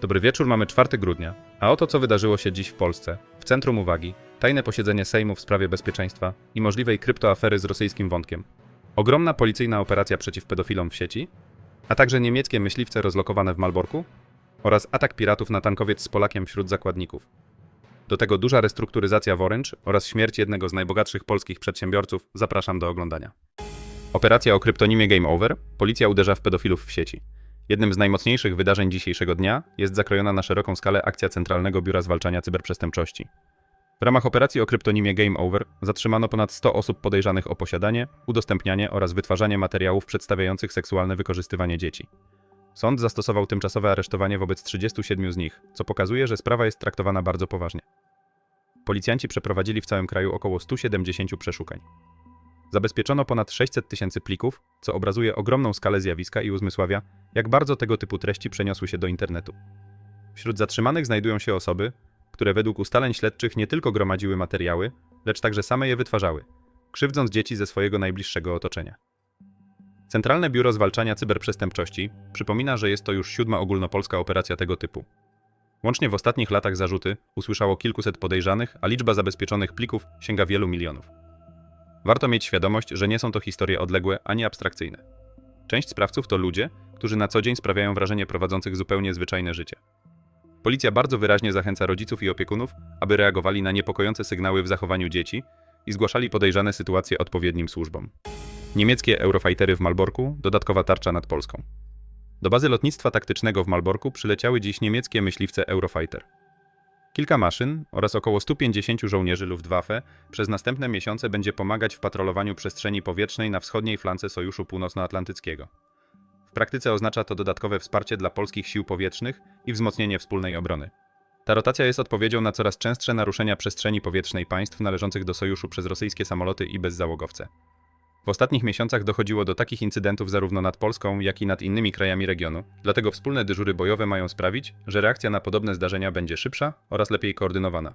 Dobry wieczór, mamy 4 grudnia, a oto co wydarzyło się dziś w Polsce. W centrum uwagi tajne posiedzenie Sejmu w sprawie bezpieczeństwa i możliwej kryptoafery z rosyjskim wątkiem. Ogromna policyjna operacja przeciw pedofilom w sieci, a także niemieckie myśliwce rozlokowane w Malborku oraz atak piratów na tankowiec z Polakiem wśród zakładników. Do tego duża restrukturyzacja w Orange oraz śmierć jednego z najbogatszych polskich przedsiębiorców. Zapraszam do oglądania. Operacja o kryptonimie Game Over. Policja uderza w pedofilów w sieci. Jednym z najmocniejszych wydarzeń dzisiejszego dnia jest zakrojona na szeroką skalę akcja Centralnego Biura Zwalczania Cyberprzestępczości. W ramach operacji o kryptonimie Game Over zatrzymano ponad 100 osób podejrzanych o posiadanie, udostępnianie oraz wytwarzanie materiałów przedstawiających seksualne wykorzystywanie dzieci. Sąd zastosował tymczasowe aresztowanie wobec 37 z nich, co pokazuje, że sprawa jest traktowana bardzo poważnie. Policjanci przeprowadzili w całym kraju około 170 przeszukań. Zabezpieczono ponad 600 tysięcy plików, co obrazuje ogromną skalę zjawiska i uzmysławia, jak bardzo tego typu treści przeniosły się do internetu. Wśród zatrzymanych znajdują się osoby, które według ustaleń śledczych nie tylko gromadziły materiały, lecz także same je wytwarzały, krzywdząc dzieci ze swojego najbliższego otoczenia. Centralne Biuro Zwalczania Cyberprzestępczości przypomina, że jest to już siódma ogólnopolska operacja tego typu. Łącznie w ostatnich latach zarzuty usłyszało kilkuset podejrzanych, a liczba zabezpieczonych plików sięga wielu milionów. Warto mieć świadomość, że nie są to historie odległe ani abstrakcyjne. Część sprawców to ludzie, którzy na co dzień sprawiają wrażenie prowadzących zupełnie zwyczajne życie. Policja bardzo wyraźnie zachęca rodziców i opiekunów, aby reagowali na niepokojące sygnały w zachowaniu dzieci i zgłaszali podejrzane sytuacje odpowiednim służbom. Niemieckie Eurofightery w Malborku, dodatkowa tarcza nad Polską. Do bazy lotnictwa taktycznego w Malborku przyleciały dziś niemieckie myśliwce Eurofighter. Kilka maszyn oraz około 150 żołnierzy Luftwaffe przez następne miesiące będzie pomagać w patrolowaniu przestrzeni powietrznej na wschodniej flance Sojuszu Północnoatlantyckiego. W praktyce oznacza to dodatkowe wsparcie dla polskich sił powietrznych i wzmocnienie wspólnej obrony. Ta rotacja jest odpowiedzią na coraz częstsze naruszenia przestrzeni powietrznej państw należących do sojuszu przez rosyjskie samoloty i bezzałogowce. W ostatnich miesiącach dochodziło do takich incydentów zarówno nad Polską, jak i nad innymi krajami regionu, dlatego wspólne dyżury bojowe mają sprawić, że reakcja na podobne zdarzenia będzie szybsza oraz lepiej koordynowana.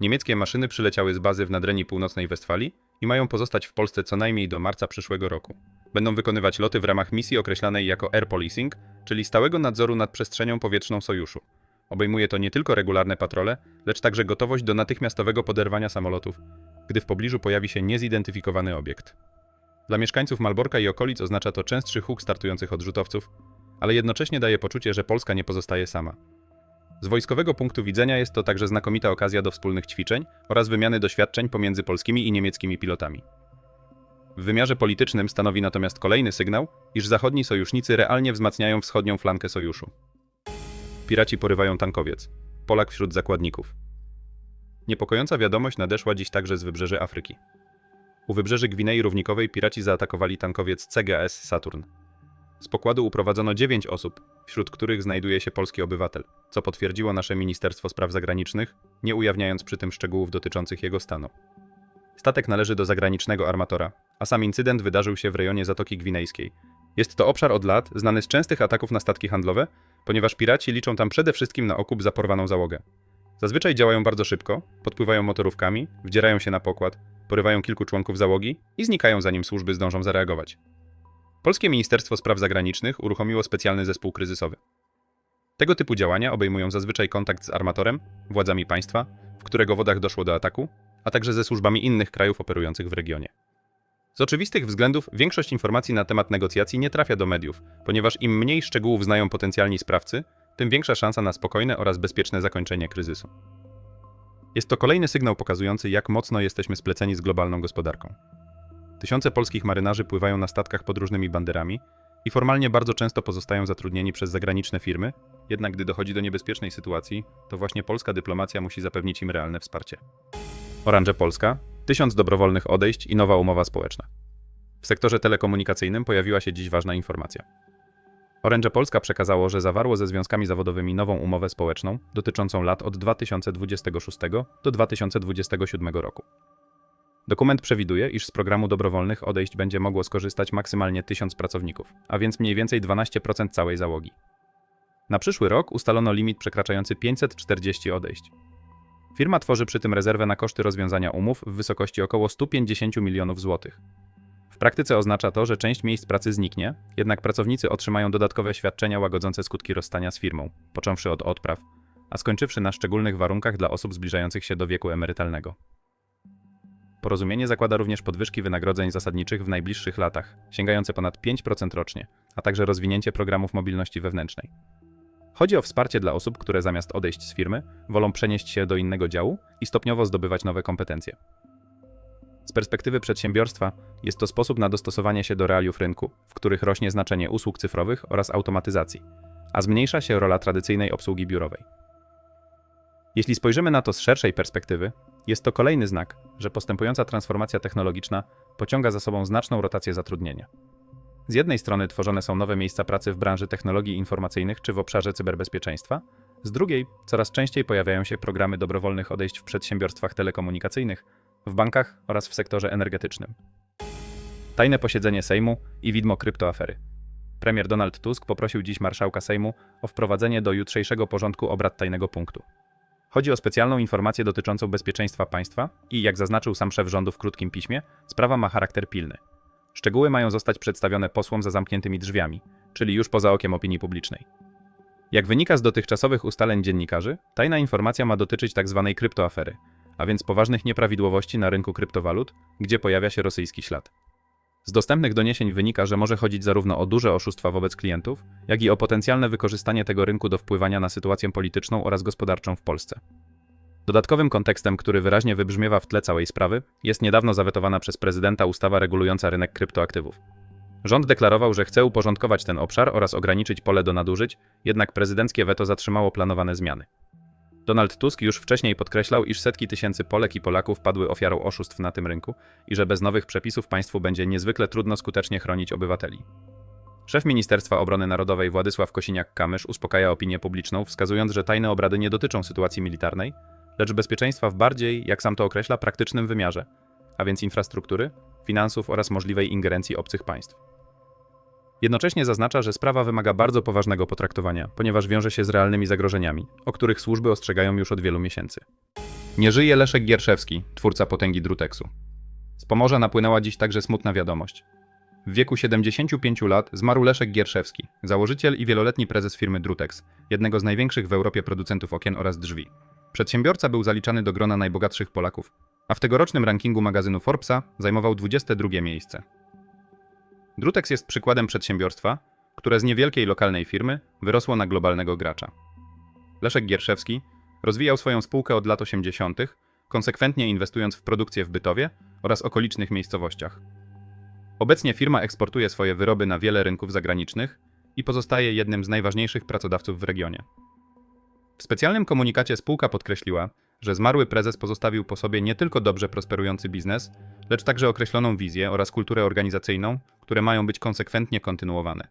Niemieckie maszyny przyleciały z bazy w Nadrenii Północnej Westfalii i mają pozostać w Polsce co najmniej do marca przyszłego roku. Będą wykonywać loty w ramach misji określanej jako Air Policing, czyli stałego nadzoru nad przestrzenią powietrzną sojuszu. Obejmuje to nie tylko regularne patrole, lecz także gotowość do natychmiastowego poderwania samolotów, gdy w pobliżu pojawi się niezidentyfikowany obiekt. Dla mieszkańców Malborka i okolic oznacza to częstszy huk startujących odrzutowców, ale jednocześnie daje poczucie, że Polska nie pozostaje sama. Z wojskowego punktu widzenia jest to także znakomita okazja do wspólnych ćwiczeń oraz wymiany doświadczeń pomiędzy polskimi i niemieckimi pilotami. W wymiarze politycznym stanowi natomiast kolejny sygnał, iż zachodni sojusznicy realnie wzmacniają wschodnią flankę sojuszu. Piraci porywają tankowiec. Polak wśród zakładników. Niepokojąca wiadomość nadeszła dziś także z wybrzeży Afryki. U wybrzeży Gwinei Równikowej piraci zaatakowali tankowiec CGS Saturn. Z pokładu uprowadzono 9 osób, wśród których znajduje się polski obywatel, co potwierdziło nasze Ministerstwo Spraw Zagranicznych, nie ujawniając przy tym szczegółów dotyczących jego stanu. Statek należy do zagranicznego armatora, a sam incydent wydarzył się w rejonie Zatoki Gwinejskiej. Jest to obszar od lat znany z częstych ataków na statki handlowe, ponieważ piraci liczą tam przede wszystkim na okup za porwaną załogę. Zazwyczaj działają bardzo szybko, podpływają motorówkami, wdzierają się na pokład, porywają kilku członków załogi i znikają zanim służby zdążą zareagować. Polskie Ministerstwo Spraw Zagranicznych uruchomiło specjalny zespół kryzysowy. Tego typu działania obejmują zazwyczaj kontakt z armatorem, władzami państwa, w którego wodach doszło do ataku, a także ze służbami innych krajów operujących w regionie. Z oczywistych względów większość informacji na temat negocjacji nie trafia do mediów, ponieważ im mniej szczegółów znają potencjalni sprawcy, tym większa szansa na spokojne oraz bezpieczne zakończenie kryzysu. Jest to kolejny sygnał pokazujący, jak mocno jesteśmy spleceni z globalną gospodarką. Tysiące polskich marynarzy pływają na statkach pod różnymi banderami i formalnie bardzo często pozostają zatrudnieni przez zagraniczne firmy, jednak gdy dochodzi do niebezpiecznej sytuacji, to właśnie polska dyplomacja musi zapewnić im realne wsparcie. Orange Polska, tysiąc dobrowolnych odejść i nowa umowa społeczna. W sektorze telekomunikacyjnym pojawiła się dziś ważna informacja. Orange Polska przekazało, że zawarło ze związkami zawodowymi nową umowę społeczną dotyczącą lat od 2026 do 2027 roku. Dokument przewiduje, iż z programu dobrowolnych odejść będzie mogło skorzystać maksymalnie 1000 pracowników, a więc mniej więcej 12% całej załogi. Na przyszły rok ustalono limit przekraczający 540 odejść. Firma tworzy przy tym rezerwę na koszty rozwiązania umów w wysokości około 150 milionów złotych. W praktyce oznacza to, że część miejsc pracy zniknie, jednak pracownicy otrzymają dodatkowe świadczenia łagodzące skutki rozstania z firmą, począwszy od odpraw, a skończywszy na szczególnych warunkach dla osób zbliżających się do wieku emerytalnego. Porozumienie zakłada również podwyżki wynagrodzeń zasadniczych w najbliższych latach, sięgające ponad 5% rocznie, a także rozwinięcie programów mobilności wewnętrznej. Chodzi o wsparcie dla osób, które zamiast odejść z firmy, wolą przenieść się do innego działu i stopniowo zdobywać nowe kompetencje. Z perspektywy przedsiębiorstwa jest to sposób na dostosowanie się do realiów rynku, w których rośnie znaczenie usług cyfrowych oraz automatyzacji, a zmniejsza się rola tradycyjnej obsługi biurowej. Jeśli spojrzymy na to z szerszej perspektywy, jest to kolejny znak, że postępująca transformacja technologiczna pociąga za sobą znaczną rotację zatrudnienia. Z jednej strony tworzone są nowe miejsca pracy w branży technologii informacyjnych czy w obszarze cyberbezpieczeństwa, z drugiej coraz częściej pojawiają się programy dobrowolnych odejść w przedsiębiorstwach telekomunikacyjnych, w bankach oraz w sektorze energetycznym. Tajne posiedzenie Sejmu i widmo kryptoafery. Premier Donald Tusk poprosił dziś marszałka Sejmu o wprowadzenie do jutrzejszego porządku obrad tajnego punktu. Chodzi o specjalną informację dotyczącą bezpieczeństwa państwa i, jak zaznaczył sam szef rządu w krótkim piśmie, sprawa ma charakter pilny. Szczegóły mają zostać przedstawione posłom za zamkniętymi drzwiami, czyli już poza okiem opinii publicznej. Jak wynika z dotychczasowych ustaleń dziennikarzy, tajna informacja ma dotyczyć tzw. kryptoafery, a więc poważnych nieprawidłowości na rynku kryptowalut, gdzie pojawia się rosyjski ślad. Z dostępnych doniesień wynika, że może chodzić zarówno o duże oszustwa wobec klientów, jak i o potencjalne wykorzystanie tego rynku do wpływania na sytuację polityczną oraz gospodarczą w Polsce. Dodatkowym kontekstem, który wyraźnie wybrzmiewa w tle całej sprawy, jest niedawno zawetowana przez prezydenta ustawa regulująca rynek kryptoaktywów. Rząd deklarował, że chce uporządkować ten obszar oraz ograniczyć pole do nadużyć, jednak prezydenckie weto zatrzymało planowane zmiany. Donald Tusk już wcześniej podkreślał, iż setki tysięcy Polek i Polaków padły ofiarą oszustw na tym rynku i że bez nowych przepisów państwu będzie niezwykle trudno skutecznie chronić obywateli. Szef Ministerstwa Obrony Narodowej Władysław Kosiniak-Kamysz uspokaja opinię publiczną, wskazując, że tajne obrady nie dotyczą sytuacji militarnej, lecz bezpieczeństwa w bardziej, jak sam to określa, praktycznym wymiarze, a więc infrastruktury, finansów oraz możliwej ingerencji obcych państw. Jednocześnie zaznacza, że sprawa wymaga bardzo poważnego potraktowania, ponieważ wiąże się z realnymi zagrożeniami, o których służby ostrzegają już od wielu miesięcy. Nie żyje Leszek Gierszewski, twórca potęgi Druteksu. Z Pomorza napłynęła dziś także smutna wiadomość. W wieku 75 lat zmarł Leszek Gierszewski, założyciel i wieloletni prezes firmy Drutex, jednego z największych w Europie producentów okien oraz drzwi. Przedsiębiorca był zaliczany do grona najbogatszych Polaków, a w tegorocznym rankingu magazynu Forbesa zajmował 22 miejsce. Drutex jest przykładem przedsiębiorstwa, które z niewielkiej lokalnej firmy wyrosło na globalnego gracza. Leszek Gierszewski rozwijał swoją spółkę od lat 80., konsekwentnie inwestując w produkcję w Bytowie oraz okolicznych miejscowościach. Obecnie firma eksportuje swoje wyroby na wiele rynków zagranicznych i pozostaje jednym z najważniejszych pracodawców w regionie. W specjalnym komunikacie spółka podkreśliła, że zmarły prezes pozostawił po sobie nie tylko dobrze prosperujący biznes, lecz także określoną wizję oraz kulturę organizacyjną, które mają być konsekwentnie kontynuowane.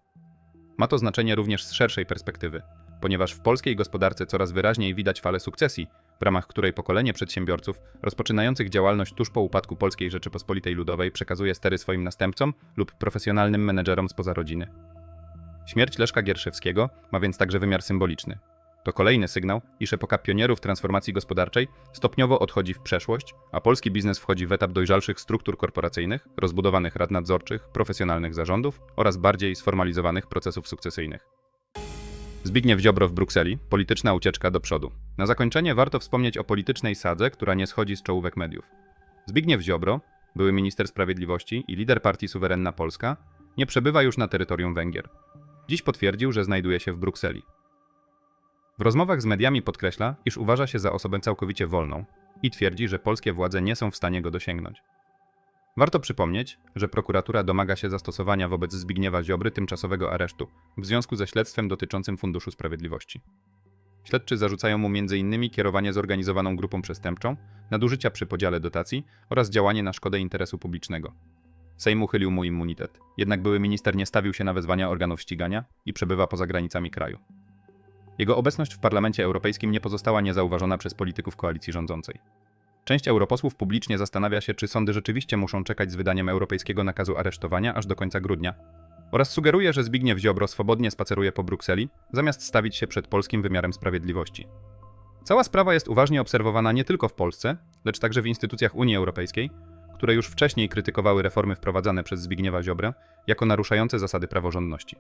Ma to znaczenie również z szerszej perspektywy, ponieważ w polskiej gospodarce coraz wyraźniej widać falę sukcesji, w ramach której pokolenie przedsiębiorców rozpoczynających działalność tuż po upadku Polskiej Rzeczypospolitej Ludowej przekazuje stery swoim następcom lub profesjonalnym menedżerom spoza rodziny. Śmierć Leszka Gierszewskiego ma więc także wymiar symboliczny. To kolejny sygnał, iż epoka pionierów transformacji gospodarczej stopniowo odchodzi w przeszłość, a polski biznes wchodzi w etap dojrzalszych struktur korporacyjnych, rozbudowanych rad nadzorczych, profesjonalnych zarządów oraz bardziej sformalizowanych procesów sukcesyjnych. Zbigniew Ziobro w Brukseli, polityczna ucieczka do przodu. Na zakończenie warto wspomnieć o politycznej sadze, która nie schodzi z czołówek mediów. Zbigniew Ziobro, były minister sprawiedliwości i lider partii Suwerenna Polska, nie przebywa już na terytorium Węgier. Dziś potwierdził, że znajduje się w Brukseli. W rozmowach z mediami podkreśla, iż uważa się za osobę całkowicie wolną i twierdzi, że polskie władze nie są w stanie go dosięgnąć. Warto przypomnieć, że prokuratura domaga się zastosowania wobec Zbigniewa Ziobry tymczasowego aresztu w związku ze śledztwem dotyczącym Funduszu Sprawiedliwości. Śledczy zarzucają mu m.in. kierowanie zorganizowaną grupą przestępczą, nadużycia przy podziale dotacji oraz działanie na szkodę interesu publicznego. Sejm uchylił mu immunitet, jednak były minister nie stawił się na wezwania organów ścigania i przebywa poza granicami kraju. Jego obecność w Parlamencie Europejskim nie pozostała niezauważona przez polityków koalicji rządzącej. Część europosłów publicznie zastanawia się, czy sądy rzeczywiście muszą czekać z wydaniem europejskiego nakazu aresztowania aż do końca grudnia, oraz sugeruje, że Zbigniew Ziobro swobodnie spaceruje po Brukseli, zamiast stawić się przed polskim wymiarem sprawiedliwości. Cała sprawa jest uważnie obserwowana nie tylko w Polsce, lecz także w instytucjach Unii Europejskiej, które już wcześniej krytykowały reformy wprowadzane przez Zbigniewa Ziobrę jako naruszające zasady praworządności.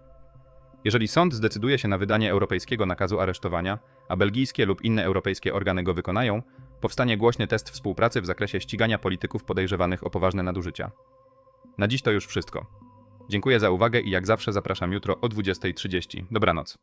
Jeżeli sąd zdecyduje się na wydanie europejskiego nakazu aresztowania, a belgijskie lub inne europejskie organy go wykonają, powstanie głośny test współpracy w zakresie ścigania polityków podejrzewanych o poważne nadużycia. Na dziś to już wszystko. Dziękuję za uwagę i jak zawsze zapraszam jutro o 20.30. Dobranoc.